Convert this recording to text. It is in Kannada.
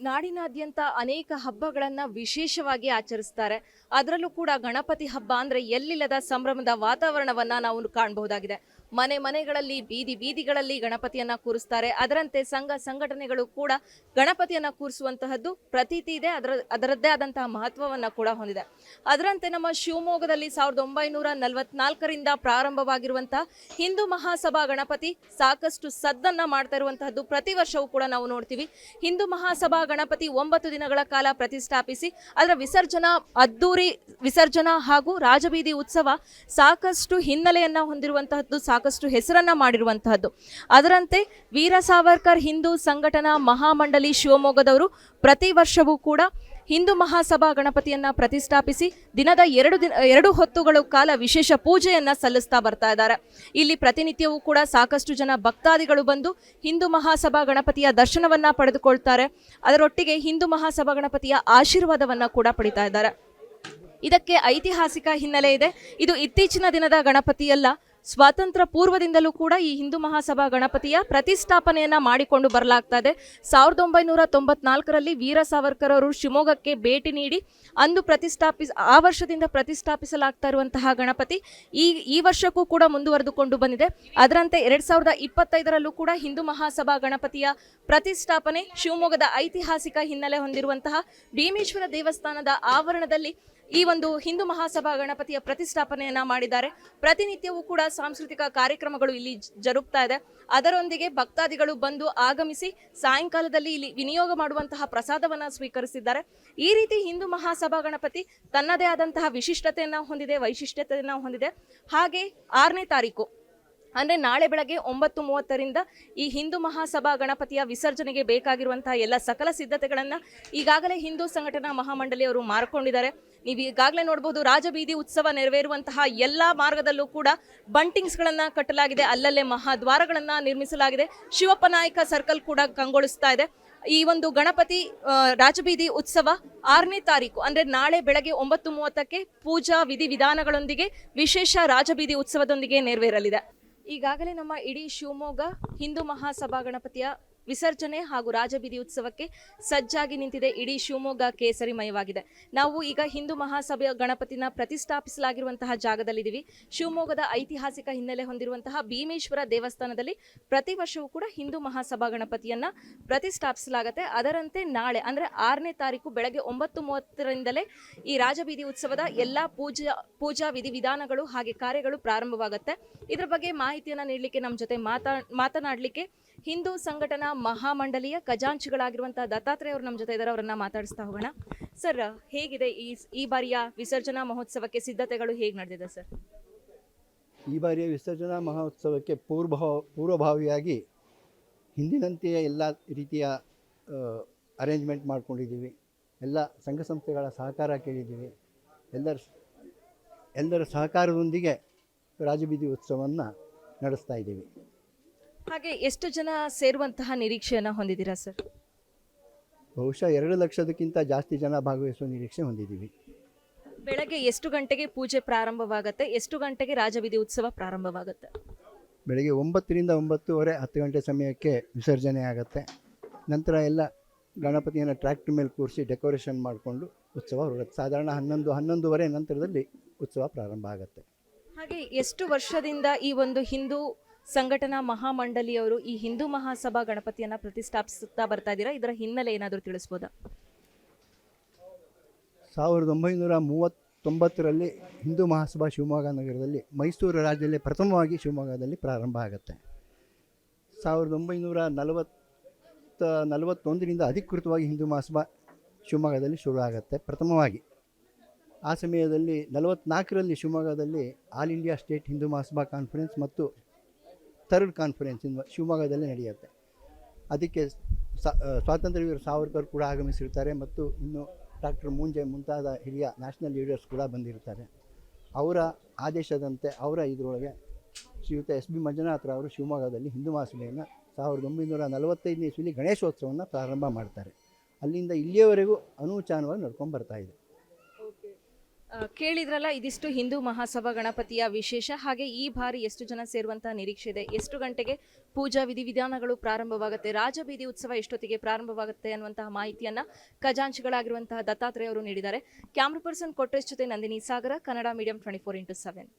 ನಾಡಿನಾದ್ಯಂತ ಅನೇಕ ಹಬ್ಬಗಳನ್ನು ವಿಶೇಷವಾಗಿ ಆಚರಿಸ್ತಾರೆ. ಅದರಲ್ಲೂ ಕೂಡ ಗಣಪತಿ ಹಬ್ಬ ಅಂದ್ರೆ ಎಲ್ಲಿಲ್ಲದ ಸಂಭ್ರಮದ ವಾತಾವರಣವನ್ನ ನಾವು ಕಾಣಬಹುದಾಗಿದೆ. ಮನೆ ಮನೆಗಳಲ್ಲಿ ಬೀದಿ ಬೀದಿಗಳಲ್ಲಿ ಗಣಪತಿಯನ್ನ ಕೂರಿಸ್ತಾರೆ. ಅದರಂತೆ ಸಂಘ ಸಂಘಟನೆಗಳು ಕೂಡ ಗಣಪತಿಯನ್ನ ಕೂರಿಸುವಂತಹದ್ದು ಪ್ರತೀತಿ ಇದೆ. ಅದರ ಅದರದ್ದೇ ಆದಂತಹ ಮಹತ್ವವನ್ನ ಕೂಡ ಹೊಂದಿದೆ. ಅದರಂತೆ ನಮ್ಮ ಶಿವಮೊಗ್ಗದಲ್ಲಿ ಸಾವಿರದ ಒಂಬೈನೂರ ನಲವತ್ನಾಲ್ಕರಿಂದ ಪ್ರಾರಂಭವಾಗಿರುವಂತಹ ಹಿಂದೂ ಮಹಾಸಭಾ ಗಣಪತಿ ಸಾಕಷ್ಟು ಸದ್ದನ್ನ ಮಾಡ್ತಾ ಇರುವಂತಹದ್ದು ಪ್ರತಿ ವರ್ಷವೂ ಕೂಡ ನಾವು ನೋಡ್ತೀವಿ. ಹಿಂದೂ ಮಹಾಸಭಾ ಗಣಪತಿ ಒಂಬತ್ತು ದಿನಗಳ ಕಾಲ ಪ್ರತಿಷ್ಠಾಪಿಸಿ ಅದರ ವಿಸರ್ಜನಾ ಅದ್ದೂರಿ ವಿಸರ್ಜನಾ ಹಾಗೂ ರಾಜಬೀದಿ ಉತ್ಸವ ಸಾಕಷ್ಟು ಹಿನ್ನೆಲೆಯನ್ನ ಹೊಂದಿರುವಂತಹದ್ದು ಸಾಕಷ್ಟು ಹೆಸರನ್ನ ಮಾಡಿರುವಂತಹದ್ದು. ಅದರಂತೆ ವೀರ ಸಾವರ್ಕರ್ ಹಿಂದೂ ಸಂಘಟನಾ ಮಹಾಮಂಡಲಿ ಶಿವಮೊಗ್ಗದವರು ಪ್ರತಿ ವರ್ಷವೂ ಕೂಡ ಹಿಂದೂ ಮಹಾಸಭಾ ಗಣಪತಿಯನ್ನ ಪ್ರತಿಷ್ಠಾಪಿಸಿ ದಿನದ ಎರಡು ದಿನ, ಎರಡು ಹೊತ್ತುಗಳ ಕಾಲ ವಿಶೇಷ ಪೂಜೆಯನ್ನ ಸಲ್ಲಿಸ್ತಾ ಬರ್ತಾ ಇದ್ದಾರೆ. ಇಲ್ಲಿ ಪ್ರತಿನಿತ್ಯವೂ ಕೂಡ ಸಾಕಷ್ಟು ಜನ ಭಕ್ತಾದಿಗಳು ಬಂದು ಹಿಂದೂ ಮಹಾಸಭಾ ಗಣಪತಿಯ ದರ್ಶನವನ್ನ ಪಡೆದುಕೊಳ್ತಾರೆ. ಅದರೊಟ್ಟಿಗೆ ಹಿಂದೂ ಮಹಾಸಭಾ ಗಣಪತಿಯ ಆಶೀರ್ವಾದವನ್ನ ಕೂಡ ಪಡಿತಾ ಇದ್ದಾರೆ. ಇದಕ್ಕೆ ಐತಿಹಾಸಿಕ ಹಿನ್ನೆಲೆ ಇದೆ. ಇದು ಇತ್ತೀಚಿನ ದಿನದ ಗಣಪತಿಯಲ್ಲ ಸ್ವಾತಂತ್ರ್ಯ ಪೂರ್ವದಿಂದಲೂ ಕೂಡ ಈ ಹಿಂದೂ ಮಹಾಸಭಾ ಗಣಪತಿಯ ಪ್ರತಿಷ್ಠಾಪನೆಯನ್ನ ಮಾಡಿಕೊಂಡು ಬರಲಾಗ್ತಾ ಇದೆ ಸಾವಿರದ ಒಂಬೈನೂರ ತೊಂಬತ್ನಾಲ್ಕರಲ್ಲಿ ವೀರ ಸಾವರ್ಕರ್ ಅವರು ಶಿವಮೊಗ್ಗಕ್ಕೆ ಭೇಟಿ ನೀಡಿ ಅಂದು ಪ್ರತಿಷ್ಠಾಪಿಸ, ಆ ವರ್ಷದಿಂದ ಪ್ರತಿಷ್ಠಾಪಿಸಲಾಗ್ತಾ ಇರುವಂತಹ ಗಣಪತಿ ಈ ಈ ವರ್ಷಕ್ಕೂ ಕೂಡ ಮುಂದುವರೆದುಕೊಂಡು ಬಂದಿದೆ. ಅದರಂತೆ ಎರಡ್ ಸಾವಿರದ ಇಪ್ಪತ್ತೈದರಲ್ಲೂ ಕೂಡ ಹಿಂದೂ ಮಹಾಸಭಾ ಗಣಪತಿಯ ಪ್ರತಿಷ್ಠಾಪನೆ ಶಿವಮೊಗ್ಗದ ಐತಿಹಾಸಿಕ ಹಿನ್ನೆಲೆ ಹೊಂದಿರುವಂತಹ ಭೀಮೇಶ್ವರ ದೇವಸ್ಥಾನದ ಆವರಣದಲ್ಲಿ ಈ ಒಂದು ಹಿಂದೂ ಮಹಾಸಭಾ ಗಣಪತಿಯ ಪ್ರತಿಷ್ಠಾಪನೆಯನ್ನ ಮಾಡಿದ್ದಾರೆ. ಪ್ರತಿನಿತ್ಯವೂ ಕೂಡ ಸಾಂಸ್ಕೃತಿಕ ಕಾರ್ಯಕ್ರಮಗಳು ಇಲ್ಲಿ ಜರುಗ್ತಾ ಇದೆ. ಅದರೊಂದಿಗೆ ಭಕ್ತಾದಿಗಳು ಬಂದು ಆಗಮಿಸಿ ಸಾಯಂಕಾಲದಲ್ಲಿ ಇಲ್ಲಿ ವಿನಿಯೋಗ ಮಾಡುವಂತಹ ಪ್ರಸಾದವನ್ನ ಸ್ವೀಕರಿಸಿದ್ದಾರೆ. ಈ ರೀತಿ ಹಿಂದೂ ಮಹಾಸಭಾ ಗಣಪತಿ ತನ್ನದೇ ಆದಂತಹ ವಿಶಿಷ್ಟತೆಯನ್ನ ಹೊಂದಿದೆ, ವೈಶಿಷ್ಟ್ಯತೆಯನ್ನ ಹೊಂದಿದೆ. ಹಾಗೆ ಆರನೇ ತಾರೀಕು, ಅಂದ್ರೆ ನಾಳೆ ಬೆಳಗ್ಗೆ ಒಂಬತ್ತು ಮೂವತ್ತರಿಂದ ಈ ಹಿಂದೂ ಮಹಾಸಭಾ ಗಣಪತಿಯ ವಿಸರ್ಜನೆಗೆ ಬೇಕಾಗಿರುವಂತಹ ಎಲ್ಲ ಸಕಲ ಸಿದ್ಧತೆಗಳನ್ನು ಈಗಾಗಲೇ ಹಿಂದೂ ಸಂಘಟನಾ ಮಹಾಮಂಡಳಿಯವರು ಮಾರ್ಕೊಂಡಿದ್ದಾರೆ. ನೀವು ಈಗಾಗಲೇ ನೋಡಬಹುದು ರಾಜಬೀದಿ ಉತ್ಸವ ನೆರವೇರುವಂತಹ ಎಲ್ಲ ಮಾರ್ಗದಲ್ಲೂ ಕೂಡ ಬಂಟಿಂಗ್ಸ್ ಗಳನ್ನ ಕಟ್ಟಲಾಗಿದೆ. ಅಲ್ಲಲ್ಲೇ ಮಹಾದ್ವಾರಗಳನ್ನ ನಿರ್ಮಿಸಲಾಗಿದೆ. ಶಿವಪ್ಪ ನಾಯಕ ಸರ್ಕಲ್ ಕೂಡ ಕಂಗೊಳಿಸ್ತಾ ಇದೆ. ಈ ಒಂದು ಗಣಪತಿ ರಾಜಬೀದಿ ಉತ್ಸವ ಆರನೇ ತಾರೀಕು, ಅಂದ್ರೆ ನಾಳೆ ಬೆಳಗ್ಗೆ ಒಂಬತ್ತು ಮೂವತ್ತಕ್ಕೆ ಪೂಜಾ ವಿಧಿ ವಿಧಾನಗಳೊಂದಿಗೆ ವಿಶೇಷ ರಾಜಬೀದಿ ಉತ್ಸವದೊಂದಿಗೆ ನೆರವೇರಲಿದೆ. ಈಗಾಗಲೇ ನಮ್ಮ ಇಡೀ ಶಿವಮೊಗ್ಗ ಹಿಂದೂ ಮಹಾಸಭಾ ಗಣಪತಿಯ ವಿಸರ್ಜನೆ ಹಾಗೂ ರಾಜಬೀದಿ ಉತ್ಸವಕ್ಕೆ ಸಜ್ಜಾಗಿ ನಿಂತಿದೆ. ಇಡೀ ಶಿವಮೊಗ್ಗ ಕೇಸರಿಮಯವಾಗಿದೆ ನಾವು ಈಗ ಹಿಂದೂ ಮಹಾಸಭೆಯ ಗಣಪತಿನ ಪ್ರತಿಷ್ಠಾಪಿಸಲಾಗಿರುವಂತಹ ಜಾಗದಲ್ಲಿದ್ದೀವಿ. ಶಿವಮೊಗ್ಗದ ಐತಿಹಾಸಿಕ ಹಿನ್ನೆಲೆ ಹೊಂದಿರುವಂತಹ ಭೀಮೇಶ್ವರ ದೇವಸ್ಥಾನದಲ್ಲಿ ಪ್ರತಿ ವರ್ಷವೂ ಕೂಡ ಹಿಂದೂ ಮಹಾಸಭಾ ಗಣಪತಿಯನ್ನ ಪ್ರತಿಷ್ಠಾಪಿಸಲಾಗುತ್ತೆ. ಅದರಂತೆ ನಾಳೆ, ಅಂದ್ರೆ ಆರನೇ ತಾರೀಕು ಬೆಳಗ್ಗೆ ಒಂಬತ್ತು ಮೂವತ್ತರಿಂದಲೇ ಈ ರಾಜಬೀದಿ ಉತ್ಸವದ ಎಲ್ಲಾ ಪೂಜಾ ಪೂಜಾ ವಿಧಿವಿಧಾನಗಳು ಹಾಗೆ ಕಾರ್ಯಗಳು ಪ್ರಾರಂಭವಾಗುತ್ತೆ. ಇದರ ಬಗ್ಗೆ ಮಾಹಿತಿಯನ್ನ ನೀಡಲಿಕ್ಕೆ ನಮ್ಮ ಜೊತೆ ಮಾತಾ, ಮಾತನಾಡಲಿಕ್ಕೆ ಹಿಂದೂ ಸಂಘಟನಾ ಮಹಾಮಂಡಲಿಯ ಖಜಾಂಚಿಗಳಾಗಿರುವಂತಹ ದತ್ತಾತ್ರೇಯ ಅವರು ನಮ್ಮ ಜೊತೆ ಇದ್ದಾರೆ, ಅವರನ್ನ ಮಾತಾಡಿಸ್ತಾ ಹೋಗೋಣ. ಸರ್, ಹೇಗಿದೆ ಈ ಈ ಬಾರಿಯ ವಿಸರ್ಜನಾ ಮಹೋತ್ಸವಕ್ಕೆ ಸಿದ್ಧತೆಗಳು ಹೇಗೆ ನಡೆದಿದೆ ಸರ್? ಈ ಬಾರಿಯ ವಿಸರ್ಜನಾ ಮಹೋತ್ಸವಕ್ಕೆ ಪೂರ್ವಭಾವ ಪೂರ್ವಭಾವಿಯಾಗಿ ಹಿಂದಿನಂತೆಯೇ ಎಲ್ಲ ರೀತಿಯ ಅರೇಂಜ್ಮೆಂಟ್ ಮಾಡಿಕೊಂಡಿದ್ದೀವಿ. ಎಲ್ಲ ಸಂಘ ಸಂಸ್ಥೆಗಳ ಸಹಕಾರ ಕೇಳಿದ್ದೀವಿ. ಎಲ್ಲರ ಎಲ್ಲರ ಸಹಕಾರದೊಂದಿಗೆ ರಾಜಬೀದಿ ಉತ್ಸವವನ್ನು ನಡೆಸ್ತಾ ಇದ್ದೀವಿ. ಹಾಗೆ ಎಷ್ಟು ಜನ ಸೇರುವಂತಹ ನಿರೀಕ್ಷೆಯನ್ನು ಹೊಂದಿದ್ದೀರಾ ಸರ್? ಬಹುಶಃ ಎರಡು ಲಕ್ಷದಕ್ಕಿಂತ ಜಾಸ್ತಿ ಜನ ಭಾಗವಹಿಸುವ ನಿರೀಕ್ಷೆ ಹೊಂದಿದ್ದೀವಿ. ಬೆಳಗ್ಗೆ ಎಷ್ಟು ಗಂಟೆಗೆ ಪೂಜೆ ಪ್ರಾರಂಭವಾಗುತ್ತೆ ಎಷ್ಟು ಗಂಟೆಗೆ ರಾಜವಿಧಿ ಉತ್ಸವ ಪ್ರಾರಂಭವಾಗುತ್ತೆ? ಬೆಳಗ್ಗೆ ಒಂಬತ್ತರಿಂದ ಒಂಬತ್ತುವರೆ ಹತ್ತು ಗಂಟೆ ಸಮಯಕ್ಕೆ ವಿಸರ್ಜನೆ ಆಗುತ್ತೆ. ನಂತರ ಎಲ್ಲ ಗಣಪತಿಯನ್ನು ಟ್ರ್ಯಾಕ್ಟರ್ ಮೇಲೆ ಕೂರಿಸಿ ಡೆಕೋರೇಷನ್ ಮಾಡಿಕೊಂಡು ಉತ್ಸವ ಹೊರಡುತ್ತೆ. ಸಾಧಾರಣ ಹನ್ನೊಂದು ಹನ್ನೊಂದುವರೆ ನಂತರದಲ್ಲಿ ಉತ್ಸವ ಪ್ರಾರಂಭ ಆಗುತ್ತೆ. ಹಾಗೆ ಎಷ್ಟು ವರ್ಷದಿಂದ ಈ ಒಂದು ಹಿಂದೂ ಸಂಘಟನಾ ಮಹಾಮಂಡಳಿಯವರು ಈ ಹಿಂದೂ ಮಹಾಸಭಾ ಗಣಪತಿಯನ್ನ ಪ್ರತಿಷ್ಠಾಪಿಸುತ್ತಾ ಬರ್ತಾ ಇದ್ದೀರಾ ಇದರ ಹಿನ್ನೆಲೆ ಏನಾದರೂ ತಿಳಿಸ್ಬೋದಾ? ಸಾವಿರದ ಒಂಬೈನೂರ ಮೂವತ್ತೊಂಬತ್ತರಲ್ಲಿ ಹಿಂದೂ ಮಹಾಸಭಾ ಶಿವಮೊಗ್ಗ ನಗರದಲ್ಲಿ, ಮೈಸೂರು ರಾಜ್ಯದಲ್ಲಿ ಪ್ರಥಮವಾಗಿ ಶಿವಮೊಗ್ಗದಲ್ಲಿ ಪ್ರಾರಂಭ ಆಗುತ್ತೆ. ಸಾವಿರದ ಒಂಬೈನೂರ ನಲವತ್ತ, ನಲವತ್ತೊಂದರಿಂದ ಅಧಿಕೃತವಾಗಿ ಹಿಂದೂ ಮಹಾಸಭಾ ಶಿವಮೊಗ್ಗದಲ್ಲಿ ಶುರು ಆಗುತ್ತೆ, ಪ್ರಥಮವಾಗಿ. ಆ ಸಮಯದಲ್ಲಿ ನಲವತ್ತ್ನಾಲ್ಕರಲ್ಲಿ ಶಿವಮೊಗ್ಗದಲ್ಲಿ all India state Hindu Mahasabha conference ಮತ್ತು ಥರ್ಡ್ ಕಾನ್ಫರೆನ್ಸ್ ಶಿವಮೊಗ್ಗದಲ್ಲೇ ನಡೆಯುತ್ತೆ. ಅದಕ್ಕೆ ಸ್ವಾತಂತ್ರ್ಯ ವೀರ ಸಾವರ್ಕರ್ ಕೂಡ ಆಗಮಿಸಿರ್ತಾರೆ ಮತ್ತು ಇನ್ನು ಡಾಕ್ಟರ್ ಮುಂಜೆ ಮುಂತಾದ ಹಿರಿಯ ನ್ಯಾಷನಲ್ ಲೀಡರ್ಸ್ ಕೂಡ ಬಂದಿರ್ತಾರೆ. ಅವರ ಆದೇಶದಂತೆ ಅವರ ಇದರೊಳಗೆ ಶ್ರೀಯುತ ಎಸ್ ಬಿ ಮಂಜುನಾಥ್ರವರು ಶಿವಮೊಗ್ಗದಲ್ಲಿ ಹಿಂದೂ ಮಹಾಸಭೆಯನ್ನು ಸಾವಿರದ ಒಂಬೈನೂರ ನಲವತ್ತೈದನೇ ಇಸ್ವಿಲಿ ಗಣೇಶೋತ್ಸವವನ್ನು ಪ್ರಾರಂಭ ಮಾಡ್ತಾರೆ. ಅಲ್ಲಿಂದ ಇಲ್ಲಿಯವರೆಗೂ ಅನೂಚಾನವಾಗಿ ನಡ್ಕೊಂಡು ಬರ್ತಾ ಇದೆ. ಆ, ಕೇಳಿದ್ರಲ್ಲ, ಇದಿಷ್ಟು ಹಿಂದೂ ಮಹಾಸಭಾ ಗಣಪತಿಯ ವಿಶೇಷ. ಹಾಗೆ ಈ ಬಾರಿ ಎಷ್ಟು ಜನ ಸೇರುವಂತಹ ನಿರೀಕ್ಷೆ ಇದೆ? ಎಷ್ಟು ಗಂಟೆಗೆ ಪೂಜಾ ವಿಧಿವಿಧಾನಗಳು ಪ್ರಾರಂಭವಾಗುತ್ತೆ? ರಾಜಬೀದಿ ಉತ್ಸವ ಎಷ್ಟೊತ್ತಿಗೆ ಪ್ರಾರಂಭವಾಗುತ್ತೆ ಅನ್ನುವಂತಹ ಮಾಹಿತಿಯನ್ನ ಖಜಾಂಚಿಗಳಾಗಿರುವಂತಹ ದತ್ತಾತ್ರೇಯ ಅವರು ನೀಡಿದ್ದಾರೆ. ಕ್ಯಾಮ್ರಾ ಪರ್ಸನ್ ಕೊಟ್ರೇಶ್ ಜೊತೆ Nandini Sagara, Kannada medium twenty four into seven